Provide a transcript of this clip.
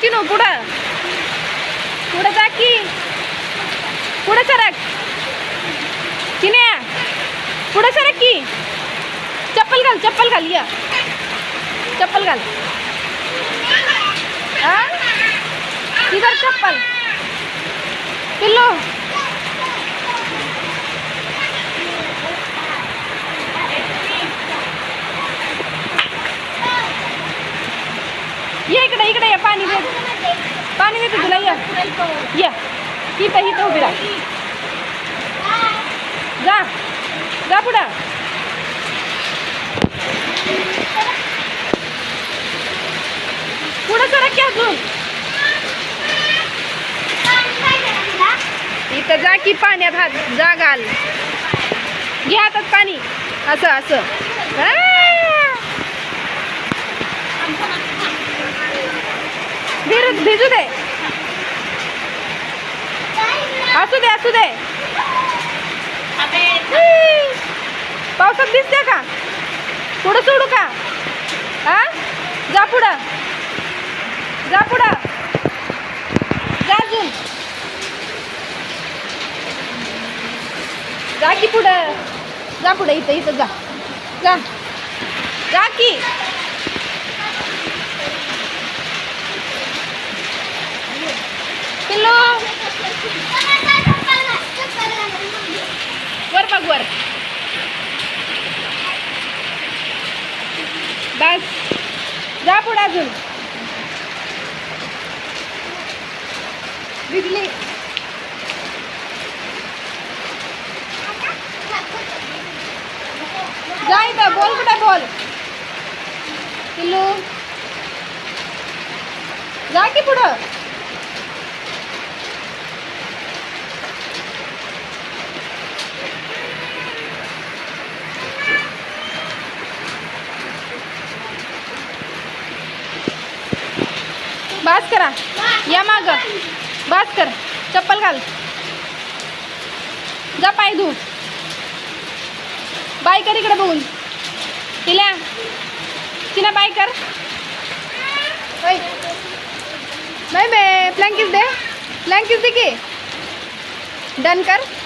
चिनू पुढं पुढं जा की पुढं सरक चिन्या पुढं सरक की चप्पल घाल चप्पल घाल या चप्पल घाल इधर चप्पल पिल्लो ये इकडे इकडे पाणी दे. पाणी देते तुला ये. ये. इथं इथं उभी राहा. जा. जा पुढं. पुढं करा की अजून. इथं जा की पाण्यात हात जा घाल घे हातात पाणी. असं असं. भिजू भिजू दे. असू दे असू दे. पावसात दिसते का? पुढं सोडू का? हा? जा पुढं. जा पुढं. जा अजून. जा की पुढं. जा पुढं इथं इथं जा. जा. जा की पिल्लू वर बघ वर. बस. जा पुढे अजून. भिजली जा इथं बोल कुठे बोल. पिल्लू. जा की पुढं. करा. या माग. बास कर. चप्पल घाल. जा पाय धू. बाय कर इकडे बघून. तिला तिला बाय कर. Bye bye. प्लँकिस दे. प्लँकिस दे की. डन कर.